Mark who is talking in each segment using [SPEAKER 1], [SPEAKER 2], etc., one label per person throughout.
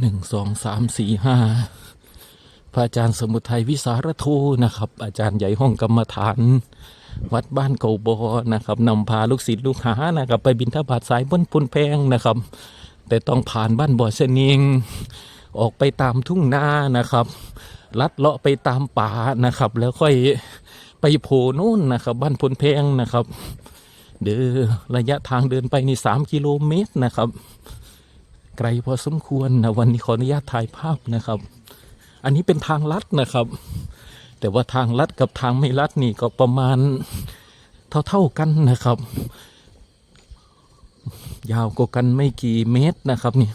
[SPEAKER 1] หนึ่งสองสามสี่ห้าพระอาจารย์สมุทัยวิสารโทนะครับ อาจารย์ใหญ่ห้องกรรมฐาน วัดบ้านเกาบอนะครับนำพาลูกศิษย์ลูกหานะครับ ไปบินทบาทสายบนพุนแพงนะครับ แต่ต้องผ่านบ้านบ่อเสนิงออกไปตามทุ่งนานะครับ ลัดเลาะไปตามป่านะครับ แล้วค่อยไปโผล่นู่นนะครับ บ้านพนแพงนะครับ เดือระยะทางเดินไปนี่สามกิโลเมตรนะครับ ไกลพอสมควรนะวันนี้ขออนุญาตถ่ายภาพนะครับ อันนี้เป็นทางลัดนะครับ แต่ว่าทางลัดกับทางไม่ลัดนี่ก็ประมาณเท่าๆกันนะครับ ยาวกว่ากันไม่กี่เมตรนะครับนี่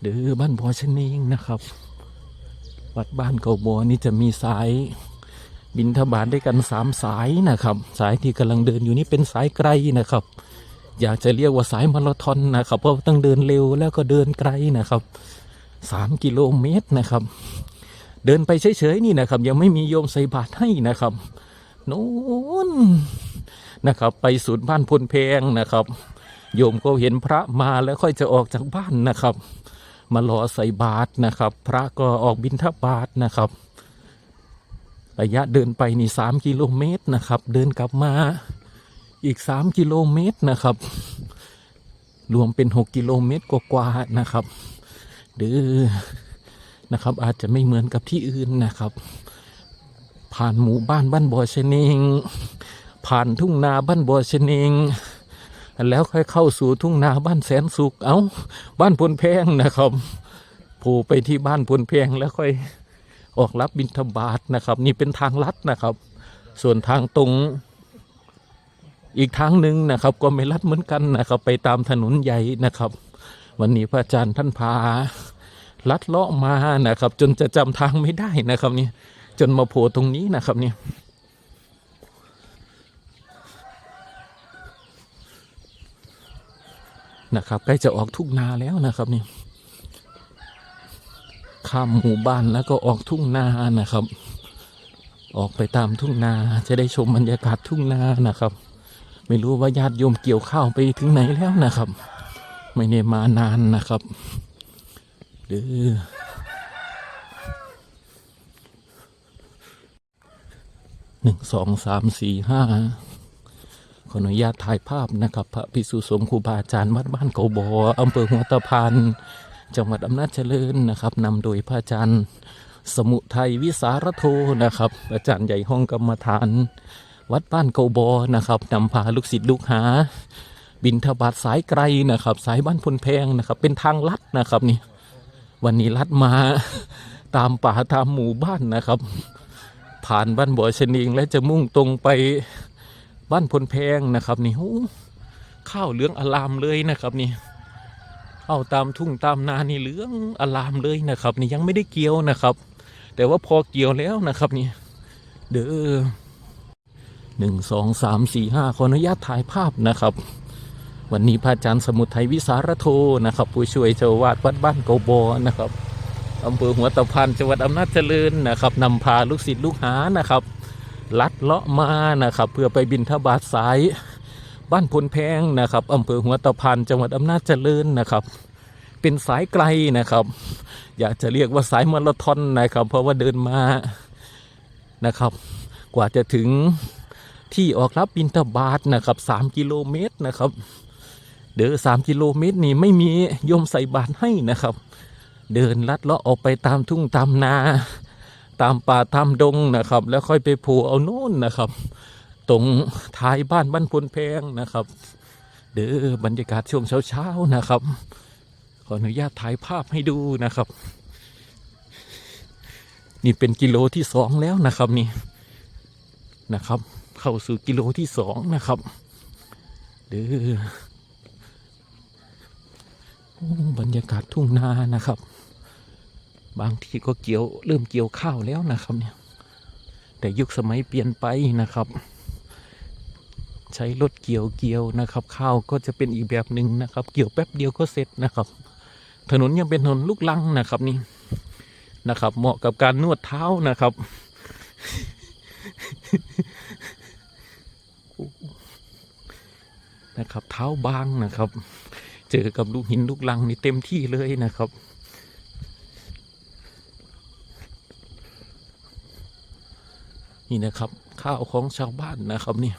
[SPEAKER 1] เดือบ้านบอชนเองนะครับ วัดบ้านเกาบัวนี่จะมีสายบินทบาทด้วยกันสามสายนะครับ สายที่กำลังเดินอยู่นี่เป็นสายไกลนะครับ อยากจะเรียกว่าสายมาราธอนนะครับ เพราะต้องเดินเร็วแล้วก็เดินไกลนะครับสามกิโลเมตรนะครับ เดินไปเฉยๆนี่นะครับ ยังไม่มีโยมใส่บาตรให้นะครับโน้นนะครับ ไปศูนย์บ้านพลเพงนะครับ โยมก็เห็นพระมาแล้วค่อยจะออกจากบ้านนะครับ มารอใส่บาตรนะครับ พระก็ออกบิณฑบาตนะครับ ระยะเดินไปนี่สามกิโลเมตรนะครับ เดินกลับมา อีกสามกิโลเมตรนะครับ รวมเป็นหกกิโลเมตรกว่าๆนะครับเดือนะครับอาจจะไม่เหมือนกับที่อื่นนะครับ ผ่านหมู่บ้านบ้านบ่อชะเนงผ่านทุ่งนาบ้านบ่อชะเนงแล้วค่อยเข้าสู่ทุ่งนาบ้านแสนสุขเอา้าบ้านพลแพงนะครับผล่ไปที่บ้านพลแพงแล้วค่อยออกรับบิณฑบาตนะครับ นี่เป็นทางลัดนะครับ ส่วนทางตรง อีกทางหนึ่งนะครับก็ไม่ลัดเหมือนกันนะครับ ไปตามถนนใหญ่นะครับ วันนี้พระอาจารย์ท่านพาลัดเลาะมานะครับ จนจะจำทางไม่ได้นะครับนี่จนมาโผล่ตรงนี้นะครับนี่นะครับใกล้จะออกทุ่งนาแล้วนะครับนี่ข้ามหมู่บ้านแล้วก็ออกทุ่งนานะครับ ออกไปตามทุ่งนาจะได้ชมบรรยากาศทุ่งนานะครับ ไม่รู้ว่าญาติโยมเกี่ยวข้าวไปถึงไหนแล้วนะครับ ไม่ได้มานานนะครับเดือหนึ่งสองสามสี่ห้าขออนุญาตถ่ายภาพนะครับ พระภิกษุสงฆ์ครูบาอาจารย์วัดบ้านเกาบออำเภอหัวตะพานจังหวัดอำนาจเจริญนะครับนำโดยพระอาจารย์สมุทัยวิสารโทนะครับ อาจารย์ใหญ่ห้องกรรมฐาน วัดบ้านเกาบอนะครับนำพาลูกศิษย์ลูกหา บินทบาทสายไกลนะครับ สายบ้านพลแพงนะครับ เป็นทางลัดนะครับนี่วันนี้ลัดมาตามป่าตามหมู่บ้านนะครับ ผ่านบ้านบ่อชนิงและจะมุ่งตรงไปบ้านพลแพงนะครับ นี่หูข้าวเหลืองอลามเลยนะครับนี่เอาตามทุ่งตามนานี่เหลืองอลามเลยนะครับ นี่ยังไม่ได้เกี่ยวนะครับ แต่ว่าพอเกี่ยวแล้วนะครับนี่เด้อ หนึ่งสองสามสี่ห้าขออนุญาตถ่ายภาพนะครับ วันนี้พระอาจารย์สมุทัยวิสารโทนะครับ ผู้ช่วยเจ้าวาดวัดบ้านเกาบอนะครับอำเภอหัวตะพานจังหวัดอำนาจเจริญนะครับนำพาลูกศิษย์ลูกหานะครับ ลัดเลาะมานะครับ เพื่อไปบินทบาทสายบ้านพลแพงนะครับอำเภอหัวตะพานจังหวัดอำนาจเจริญนะครับ เป็นสายไกลนะครับ อยากจะเรียกว่าสายมาราธอนนะครับ เพราะว่าเดินมานะครับ กว่าจะถึง ที่ออกรับบินทบาทนะครับสามกิโลเมตรนะครับ เดินสามกิโลเมตรนี่ไม่มีโยมใส่บาตรให้นะครับ เดินลัดเลาะออกไปตามทุ่งตามนา ตามป่าตามดงนะครับ แล้วค่อยไปผล่เอาโน่นนะครับ ตรงท้ายบ้านบ้านพลแพงนะครับ เด้อบรรยากาศช่วงเช้าๆนะครับ ขออนุญาตถ่ายภาพให้ดูนะครับนี่เป็นกิโลที่สองแล้วนะครับนี่นะครับ เข้าสู่กิโลที่สองนะครับเด้อบรรยากาศทุ่งนานะครับ บางที่ก็เกี่ยวเริ่มเกี่ยวข้าวแล้วนะครับเนี่ยแต่ยุคสมัยเปลี่ยนไปนะครับ ใช้รถเกี่ยวเกี่ยวนะครับ ข้าวก็จะเป็นอีกแบบหนึ่งนะครับ เกี่ยวแป๊บเดียวก็เสร็จนะครับ ถนนยังเป็นถนนลูกลังนะครับนี่นะครับ เหมาะกับการนวดเท้านะครับ นะครับ เท้าบางนะครับ เจอกับลูกหินลูกลังนี่เต็มที่เลยนะครับนี่นะครับ ข้าวของชาวบ้านนะครับเนี่ย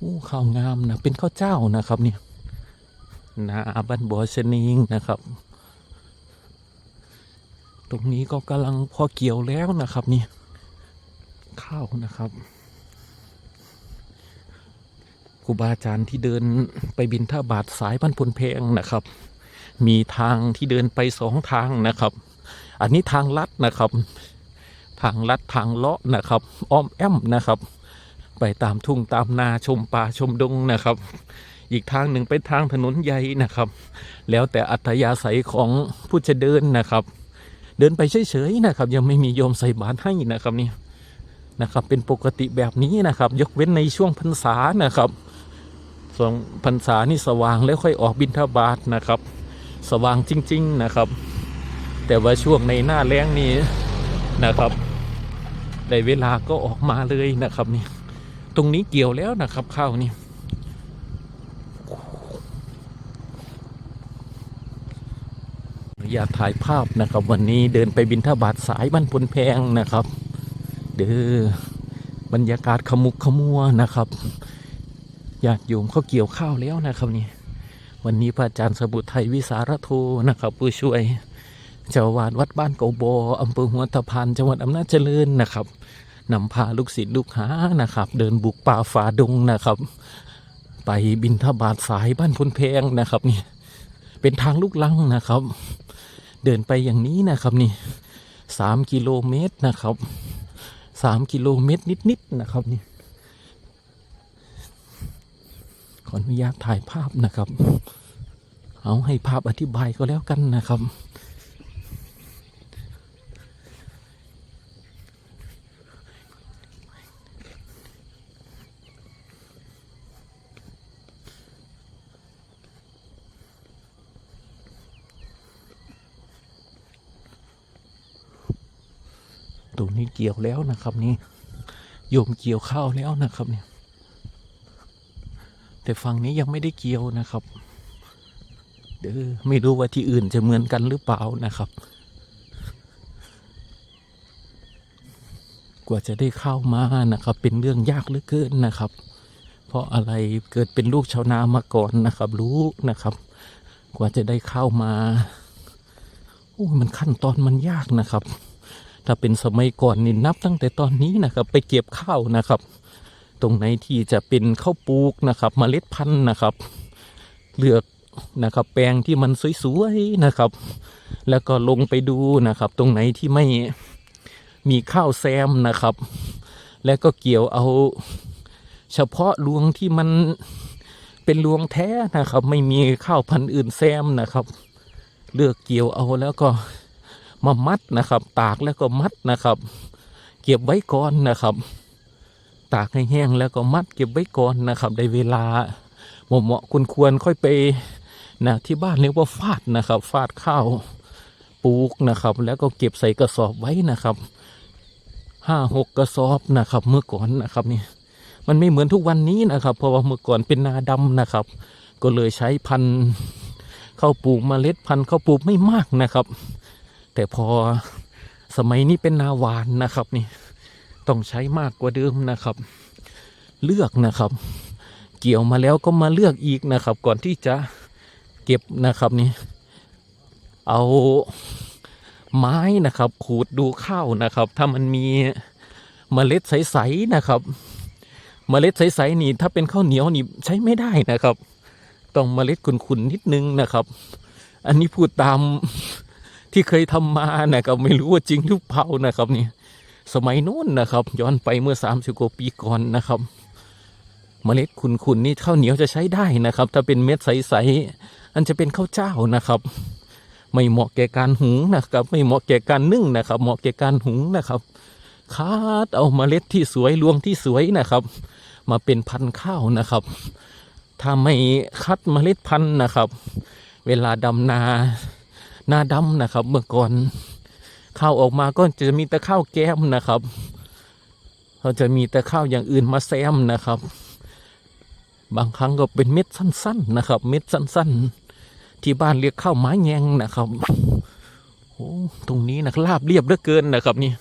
[SPEAKER 1] อู้ข้าวงามนะเป็นข้าวเจ้านะครับเนี่ยนาบันบัวชนิงนะครับ ตรงนี้ก็กำลังพอเกี่ยวแล้วนะครับนี่ข้าวนะครับ ครูบาอาจารย์ที่เดินไปบินท่าบาทสายบ้านพลเพงนะครับ มีทางที่เดินไปสองทางนะครับ อันนี้ทางลัดนะครับ ทางลัดทางเลาะนะครับ อ้อมแอมนะครับ ไปตามทุ่งตามนาชมป่าชมดงนะครับ อีกทางหนึ่งเป็นทางถนนใหญ่นะครับ แล้วแต่อัธยาศัยของผู้จะเดินนะครับ เดินไปเฉยๆนะครับ ยังไม่มีโยมใส่บาตรให้นะครับนี่นะครับเป็นปกติแบบนี้นะครับ ยกเว้นในช่วงพรรษานะครับ ส่วนพรรษานี่สว่างแล้วค่อยออกบิณฑบาตนะครับ สว่างจริง ๆนะครับ แต่ว่าช่วงในหน้าแล้งนี้นะครับได้เวลาก็ออกมาเลยนะครับนี่ตรงนี้เกี่ยวแล้วนะครับข้าวนี่อยากถ่ายภาพนะครับ วันนี้เดินไปบินทบาทสายบ้านพลแพงนะครับ เด้อบรรยากาศขมุกขมัวนะครับ ญาติโยมเขาเกี่ยวข้าวแล้วนะครับนี่วันนี้พระอาจารย์สบุตรไทยวิสารโทนะครับ ผู้ช่วยเจ้าวาดวัดบ้านเกาบออำเภอหัวตะพานจังหวัดอำนาจเจริญนะครับนำพาลูกศิษย์ลูกหานะครับ เดินบุกป่าฝ่าดงนะครับ ไปบินทบาทสายบ้านพลแพงนะครับนี่เป็นทางลูกลังนะครับ เดินไปอย่างนี้นะครับนี่สามกิโลเมตรนะครับสามกิโลเมตรนิดๆนะครับนี่ ขออนุญาตถ่ายภาพนะครับ เอาให้ภาพอธิบายก็แล้วกันนะครับ ตรงนี้เกี่ยวแล้วนะครับนี่โยมเกี่ยวข้าวแล้วนะครับเนี่ย แต่ฝั่งนี้ยังไม่ได้เกี่ยวนะครับ เด้อไม่รู้ว่าที่อื่นจะเหมือนกันหรือเปล่านะครับ กว่าจะได้เข้ามานะครับ เป็นเรื่องยากเหลือเกินนะครับ เพราะอะไรเกิดเป็นลูกชาวนามาก่อนนะครับ รู้นะครับ กว่าจะได้เข้ามาโอ้ยมันขั้นตอนมันยากนะครับ ถ้าเป็นสมัยก่อนนี่นับตั้งแต่ตอนนี้นะครับ ไปเก็บข้าวนะครับ ตรงไหนที่จะเป็นข้าวปลูกนะครับเมล็ดพันธุ์นะครับ เลือกนะครับแปลงที่มันสวยๆนะครับ แล้วก็ลงไปดูนะครับ ตรงไหนที่ไม่มีข้าวแซมนะครับ แล้วก็เกี่ยวเอาเฉพาะรวงที่มันเป็นรวงแท้นะครับ ไม่มีข้าวพันธุ์อื่นแซมนะครับ เลือกเกี่ยวเอาแล้วก็มามัดนะครับ ตากแล้วก็มัดนะครับ เก็บไว้ก่อนนะครับ ตากให้แห้งแล้วก็มัดเก็บไว้ก่อนนะครับได้เวลาเหมาะคุณควรค่อยไปนะที่บ้านเรียกว่าฟาดนะครับ ฟาดข้าวปลูกนะครับ แล้วก็เก็บใส่กระสอบไว้นะครับห้าหกกระสอบนะครับ เมื่อก่อนนะครับนี่มันไม่เหมือนทุกวันนี้นะครับ เพราะว่าเมื่อก่อนเป็นนาดำนะครับ ก็เลยใช้พันธุ์ข้าวปลูกเมล็ดพันธุ์ข้าวปลูกไม่มากนะครับ แต่พอสมัยนี้เป็นนาหวานนะครับนี่ ต้องใช้มากกว่าเดิมนะครับ เลือกนะครับ เกี่ยวมาแล้วก็มาเลือกอีกนะครับ ก่อนที่จะเก็บนะครับนี่เอาไม้นะครับ ขูดดูข้าวนะครับ ถ้ามันมีเมล็ดใสๆนะครับ เมล็ดใสๆนี่ถ้าเป็นข้าวเหนียวนี่ใช้ไม่ได้นะครับ ต้องเมล็ดขุ่นๆนิดนึงนะครับ อันนี้พูดตามที่เคยทำมานะครับ ไม่รู้ว่าจริงหรือเปล่านะครับนี่ สมัยโน้นนะครับ ย้อนไปเมื่อสามสิบกว่าปีก่อนนะครับ เมล็ดขุนๆนี่ข้าวเหนียวจะใช้ได้นะครับ ถ้าเป็นเม็ดใสๆอันจะเป็นข้าวเจ้านะครับ ไม่เหมาะแก่การหุงนะครับ ไม่เหมาะแก่การนึ่งนะครับ เหมาะแก่การหุงนะครับคัดเอาเมล็ดที่สวยรวงที่สวยนะครับ มาเป็นพันธุ์ข้าวนะครับ ถ้าไม่คัดเมล็ดพันธุ์นะครับ เวลาดำนา นาดำนะครับ เมื่อก่อน ข้าวออกมาก็จะมีแต่ข้าวแก้มนะครับเขาจะมีแต่ข้าวอย่างอื่นมาแซมนะครับ บางครั้งก็เป็นเม็ดสั้น ๆนะครับ เม็ดสั้น ๆ ที่บ้านเรียกข้าวไม้แยงนะครับโอ้ตรงนี้นะลาบเรียบเหลือเกินนะครับ นี่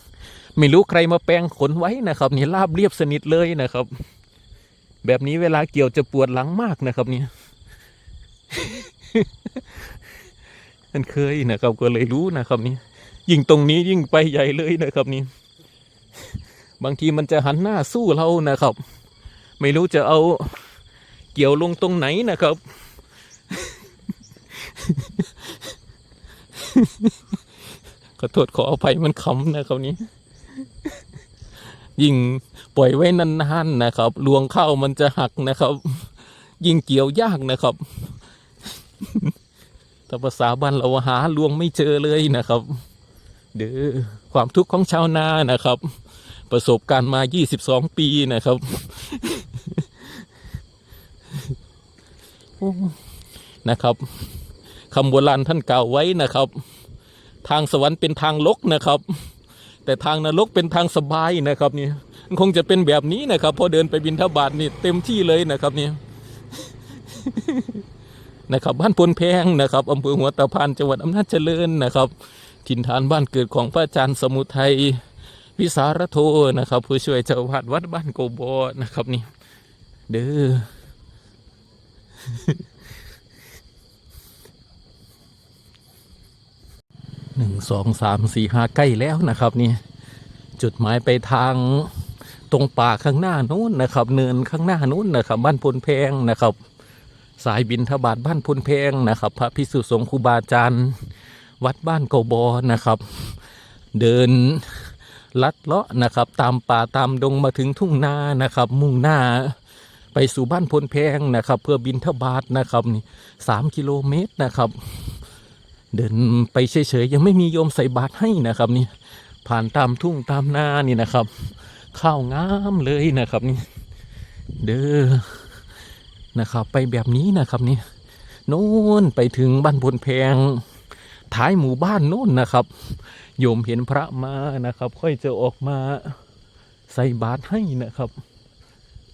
[SPEAKER 1] ไม่รู้ใครมาแปลงขนไว้นะครับ นี่ราบเรียบสนิทเลยนะครับ แบบนี้เวลาเกี่ยวจะปวดหลังมากนะครับเนี่ยมันเคยนะครับก็เลยรู้นะครับนี่ ยิ่งตรงนี้ยิ่งไปใหญ่เลยนะครับนี่บางทีมันจะหันหน้าสู้เรานะครับ ไม่รู้จะเอาเกี่ยวลงตรงไหนนะครับ ขอโทษขออภัยมันขำนะครับนี้ ยิ่งปล่อยไว้นานๆนะครับลวงเข้ามันจะหักนะครับ ยิ่งเกี่ยวยากนะครับถ้าภาษาบ้านเราหาลวงไม่เจอเลยนะครับ เด้อความทุกข์ของชาวนานะครับ ประสบการณ์มา 22 ปีนะครับนะครับคำโบราณท่านกล่าวไว้นะครับ ทางสวรรค์เป็นทางลกนะครับ แต่ทางนรกเป็นทางสบายนะครับนี่คงจะเป็นแบบนี้นะครับ พอเดินไปบินทบาทนี่เต็มที่เลยนะครับนี่นะครับบ้านพลแพงนะครับอำเภอหัวตะพานจังหวัดอำนาจเจริญนะครับ ถิ่นฐานบ้านเกิดของพระอาจารย์สมุทัยวิสารโทนะครับ ผู้ช่วยเจ้าวาดวัดบ้านโกโบนะครับนี่ เด้อหนึ่งสองสามสี่ห้าใกล้แล้วนะครับนี่จุดหมายไปทางตรงป่าข้างหน้านู้นนะครับ เนินข้างหน้านู้นนะครับ บ้านพลแพงนะครับ สายบินทบาทบ้านพลแพงนะครับ พระพิสุสงฆ์ครูบาอาจารย์ วัดบ้านเกาบอนะครับ เดินลัดเลาะนะครับ ตามป่าตามดงมาถึงทุ่งนานะครับ มุ่งหน้าไปสู่บ้านพลแพงนะครับ เพื่อบินทบาทนะครับนี่สามกิโลเมตรนะครับ เดินไปเฉยๆยังไม่มีโยมใส่บาตรให้นะครับนี่ผ่านตามทุ่งตามนานี่นะครับ ข้าวงามเลยนะครับนี่เด้อนะครับ ไปแบบนี้นะครับนี่โน่นไปถึงบ้านพลแพง ท้ายหมู่บ้านโน่นนะครับ โยมเห็นพระมานะครับ ค่อยจะออกมาใส่บาตรให้นะครับ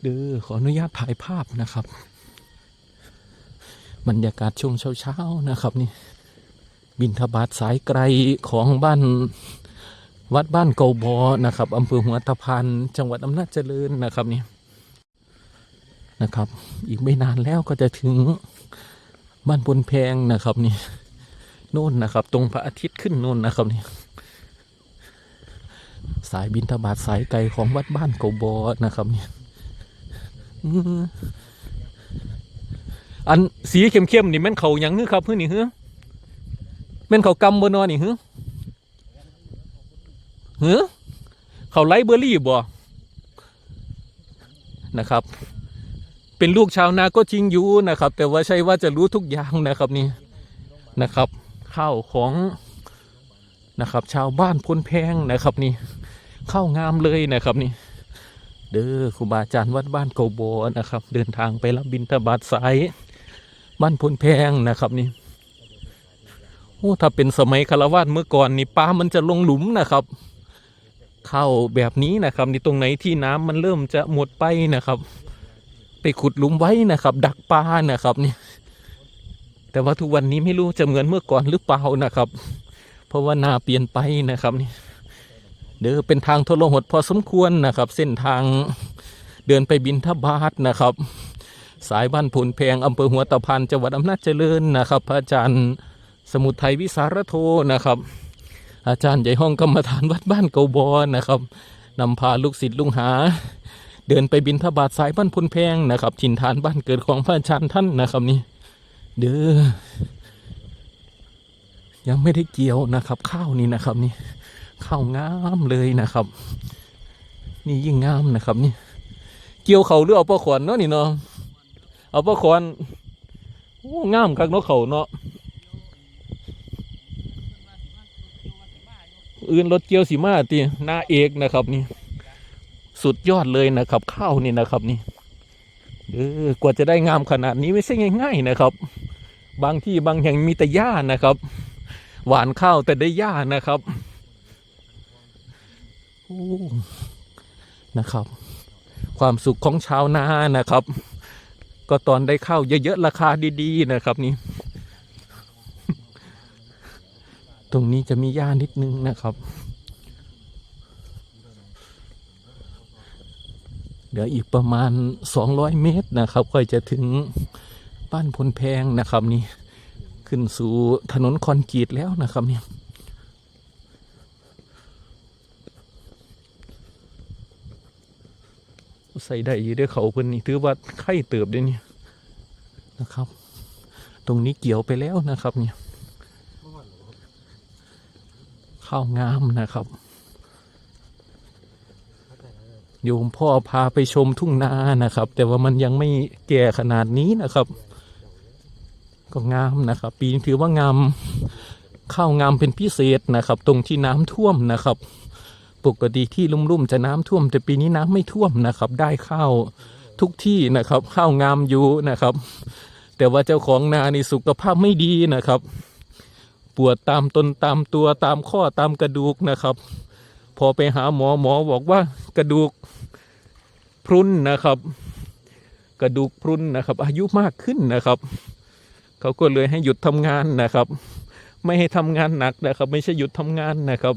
[SPEAKER 1] เด้อขออนุญาตถ่ายภาพนะครับ บรรยากาศช่วงเช้าๆนะครับนี่บินทบาทสายไกลของบ้านวัดบ้านเกาบอนะครับอำเภอหัวตะพานจังหวัดอำนาจเจริญนะครับนี่นะครับ อีกไม่นานแล้วก็จะถึงบ้านบนแพงนะครับนี่ โน่นนะครับ ตรงพระอาทิตย์ขึ้นโน่นนะครับนี่สายบินทบาทสายไกลของวัดบ้านเกาบอนะครับนี่อันสีเข้มๆนี่แม่นเขายังคือครับเพื่อนนี่เฮ้อแม่นเขากำบนนอนนี่หือหือเขาไลเบอร์รี่บ่นะครับ เป็นลูกชาวนาก็จริงอยู่นะครับ แต่ว่าใช่ว่าจะรู้ทุกอย่างนะครับนี่นะครับ ข้าวของนะครับชาวบ้านพ้นแพงนะครับนี่ข้าวงามเลยนะครับนี่ เด้อครูบาอาจารย์วัดบ้านโกโบนะครับ เดินทางไปรับบิณฑบาตสายบ้านพ้นแพงนะครับนี่โอ้ถ้าเป็นสมัยคารวาสเมื่อก่อนนี่ปลามันจะลงหลุมนะครับ เข้าแบบนี้นะครับนี่ตรงไหนที่น้ำมันเริ่มจะหมดไปนะครับ ไปขุดหลุมไว้นะครับ ดักปลานะครับนี่ แต่ว่าทุกวันนี้ไม่รู้จะเหมือนเมื่อก่อนหรือเปล่านะครับ เพราะว่านาเปลี่ยนไปนะครับนี่เด้อเป็นทางทรหดพอสมควรนะครับ เส้นทางเดินไปบินทบาทนะครับ สายบ้านผลแพงอำเภอหัวตะพานจังหวัดอำนาจเจริญนะครับ พระอาจารย์สมุทรไทยวิสารโทนะครับ อาจารย์ใหญ่ห้องกรรมฐานวัดบ้านเกาบอนะครับนำพาลูกศิษย์ลุงหา เดินไปบินทบาทสายบ้านพลแพงนะครับถิ่นฐานบ้านเกิดของพระอาจารย์ท่านนะครับนี่ เด้อยังไม่ได้เกี่ยวนะครับ ข้าวนี่นะครับ นี่ข้าวงามเลยนะครับ นี่ยิ่งงามนะครับ นี่ เกี่ยวเขาหรือเอาปลาขวานเนาะนี่เนาะเอาปลาขวานโอ้งามคักเนาะเขาเนาะอื่นรถเกียวสีมาตีหน้าเอกนะครับ นี่ สุดยอดเลยนะครับ ข้าวนี่นะครับ นี่เออกว่าจะได้งามขนาดนี้ไม่ใช่ง่าย ๆ นะครับ บางที่บางแห่งมีแต่หญ้านะครับ หวานข้าวแต่ได้หญ้านะครับนะครับ ความสุขของชาวนานะครับ ก็ตอนได้ข้าวเยอะๆราคาดีๆนะครับนี่ตรงนี้จะมีหญ้านิดนึงนะครับ เดี๋ยวอีกประมาณ 200 เมตรนะครับ ค่อยจะถึง บ้านพลแพงนะครับนี่ขึ้นสู่ถนนคอนกรีตแล้วนะครับเนี่ยใส่ได้อยี่เด้อเขาเพิ่นนี่ถือว่าไข่เติบด้อนี่นะครับ ตรงนี้เกี่ยวไปแล้วนะครับเนี่ยข้าวงามนะครับ โยมพ่อพาไปชมทุ่งนานะครับ แต่ว่ามันยังไม่แก่ขนาดนี้นะครับ ก็งามนะครับ ปีนี้ถือว่างามข้าวงามเป็นพิเศษนะครับ ตรงที่น้ำท่วมนะครับ ปกติที่ลุ่มๆจะน้ำท่วม แต่ปีนี้น้ำไม่ท่วมนะครับ ได้ข้าวทุกที่นะครับ ข้าวงามอยู่นะครับ แต่ว่าเจ้าของนานี่สุขภาพไม่ดีนะครับ ปวดตามตนตามตัวตามข้อตามกระดูกนะครับ พอไปหาหมอหมอบอกว่ากระดูกพรุนนะครับ กระดูกพรุนนะครับ อายุมากขึ้นนะครับ เขาก็เลยให้หยุดทำงานนะครับ ไม่ให้ทำงานหนักนะครับ ไม่ใช่หยุดทำงานนะครับ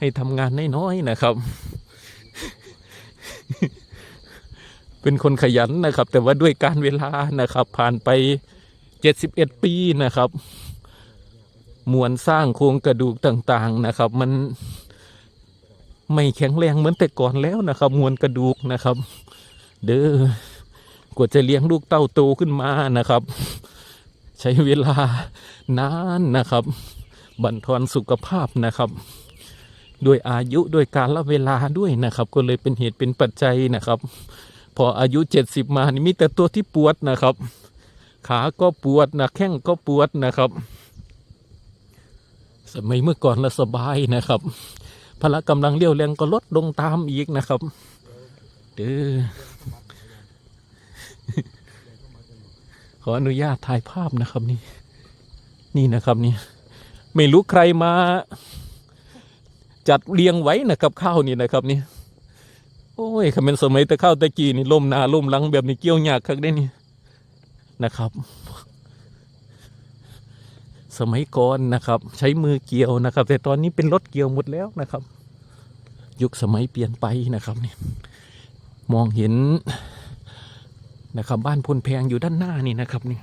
[SPEAKER 1] ให้ทำงานน้อยๆนะครับ เป็นคนขยันนะครับ แต่ว่าด้วยการเวลานะครับ ผ่านไปเจ็ดสิบเอ็ดปีนะครับ มวลสร้างโครงกระดูกต่างๆนะครับ มันไม่แข็งแรงเหมือนแต่ก่อนแล้วนะครับ มวลกระดูกนะครับ เด้อกว่าจะเลี้ยงลูกเต้าโตขึ้นมานะครับ ใช้เวลานานนะครับ บั่นทอนสุขภาพนะครับ ด้วยอายุด้วยการละเวลาด้วยนะครับ ก็เลยเป็นเหตุเป็นปัจจัยนะครับ พออายุเจ็ดสิบมานี่มีแต่ตัวที่ปวดนะครับ ขาก็ปวดนะแข้งก็ปวดนะครับ สมัยเมื่อก่อนละสบายนะครับพละกำลังเลี้ยวแรงก็ลดลงตามอีกนะครับเด้อ ออนุญาตถ่ายภาพนะครับนี่ นี่นะครับนี่ไม่รู้ใครมาจัดเรียงไว้นะครับข้าวนี่นะครับนี่โอ้ยคำเป็นสมัยแต่ข้าวตะกี้นี่ล่มนาล่มหลังแบบนี้เกี่ยวยากคักได้นี่นะครับ สมัยก่อนนะครับ ใช้มือเกี่ยวนะครับ แต่ตอนนี้เป็นรถเกี่ยวหมดแล้วนะครับ ยุคสมัยเปลี่ยนไปนะครับนี่มองเห็น นะครับ บ้านพลแพงอยู่ด้านหน้านี่นะครับนี่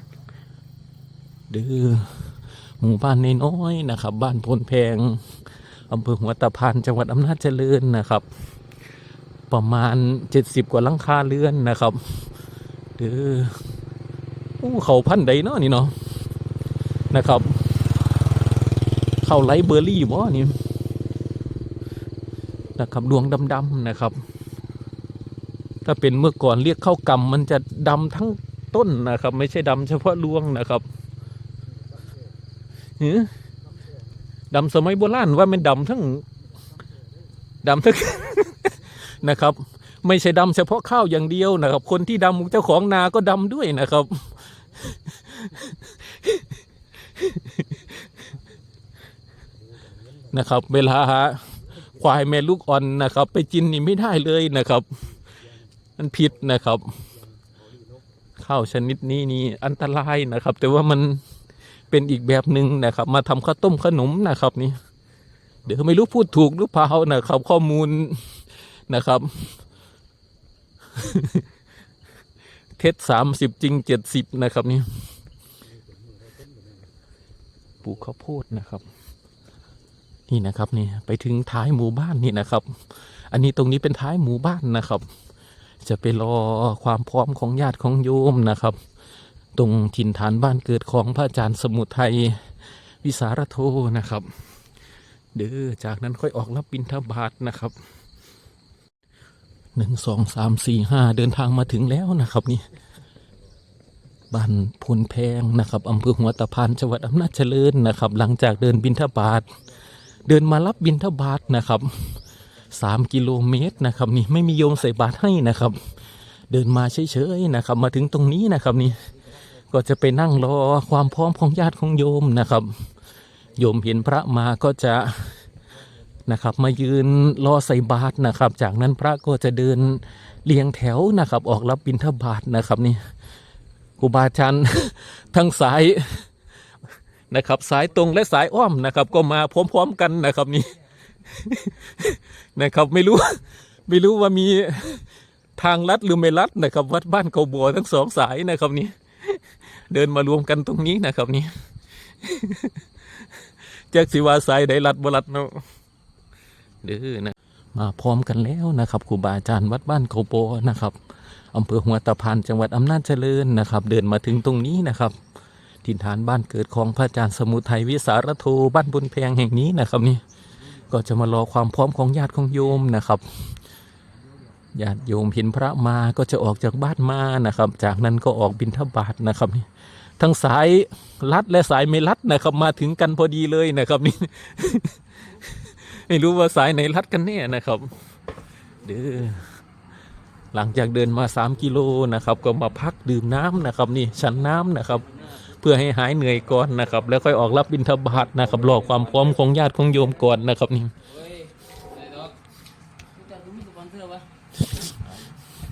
[SPEAKER 1] เดือหมู่บ้านนน้อยนะครับ บ้านพลแพงอำเภอหัวตะพานจังหวัดอำนาจเจริญนะครับ ประมาณเจ็ดสิบกว่าลังคาเรือนนะครับเดือโอ้เขาพันใดเนาะนี่เนาะนะครับ เข้าไลเบอร์รี่บ่นี่นะครับดวงดำๆนะครับ ถ้าเป็นเมื่อก่อนเรียกข้าวกำมันจะดำทั้งต้นนะครับ ไม่ใช่ดำเฉพาะรวงนะครับหือดำสมัยโบราณว่ามันดำทั้งดำทั้งนะครับ ไม่ใช่ดำเฉพาะข้าวอย่างเดียวนะครับ คนที่ดำเจ้าของนาก็ดำด้วยนะครับ นะครับ เวลาควายแม่ลูกอ่อนนะครับ ไปกินนี่ไม่ได้เลยนะครับ มันผิดนะครับ ข้าวชนิดนี้นี่อันตรายนะครับ แต่ว่ามันเป็นอีกแบบหนึ่งนะครับ มาทำข้าวต้มขนมนะครับนี่เดี๋ยวไม่รู้พูดถูกหรือเปล่านะครับ ข้อมูลนะครับ เท็จสามสิบจริงเจ็ดสิบนะครับนี่ปลูกข้าวโพดนะครับ นี่นะครับนี่ไปถึงท้ายหมู่บ้านนี่นะครับ อันนี้ตรงนี้เป็นท้ายหมู่บ้านนะครับ จะไปรอความพร้อมของญาติของโยมนะครับ ตรงถิ่นฐานบ้านเกิดของพระอาจารย์สมุทัยวิสารโทนะครับ เด้อจากนั้นค่อยออกรับบิณฑบาตนะครับหนึ่งสองสามสี่ห้าเดินทางมาถึงแล้วนะครับนี่บ้านพลแพงนะครับอำเภอหัวตะพานจังหวัดอำนาจเจริญนะครับ หลังจากเดินบิณฑบาตเดินมารับบิณฑบาตนะครับ สามกิโลเมตรนะครับนี่ไม่มีโยมใส่บาตรให้นะครับ เดินมาเฉยๆนะครับ มาถึงตรงนี้นะครับนี่ก็จะไปนั่งรอความพร้อมของญาติของโยมนะครับ โยมเห็นพระมาก็จะนะครับมายืนรอใส่บาตรนะครับ จากนั้นพระก็จะเดินเรียงแถวนะครับ ออกรับบิณฑบาตนะครับนี่ครูบาอาจารย์ทั้งสายนะครับ สายตรงและสายอ้อมนะครับ ก็มาพร้อมๆกันนะครับนี่ นะครับ ไม่รู้ ไม่รู้ว่ามีทางลัดหรือไม่ลัดนะครับ วัดบ้านเขาบัวทั้งสองสายนะครับนี่เดินมารวมกันตรงนี้นะครับนี่แจ็คสิวาสายใดลัดบลัดเนาะเด้อนะมาพร้อมกันแล้วนะครับครูบาอาจารย์วัดบ้านเขาบัวนะครับอำเภอหัวตะพานจังหวัดอำนาจเจริญนะครับ เดินมาถึงตรงนี้นะครับถิ่นฐานบ้านเกิดของพระอาจารย์สมุทัยวิสารโทบ้านบุญแพงแห่งนี้นะครับนี่ ก็จะมารอความพร้อมของญาติของโยมนะครับญาติโยมเห็นพระมาก็จะออกจากบ้านมานะครับ จากนั้นก็ออกบิณฑบาตนะครับนี่ทั้งสายลัดและสายไม่ลัดนะครับ มาถึงกันพอดีเลยนะครับนี่ไม่รู้ว่าสายไหนลัดกันแน่นะครับ เด้อหลังจากเดินมาสามกิโลนะครับ ก็มาพักดื่มน้ำนะครับ นี่ฉันน้ำนะครับ เพื่อให้หายเหนื่อยก่อนนะครับ แล้วค่อยออกรับบิณฑบาตนะครับรอความพร้อมของญาติของโยมก่อนนะครับนี่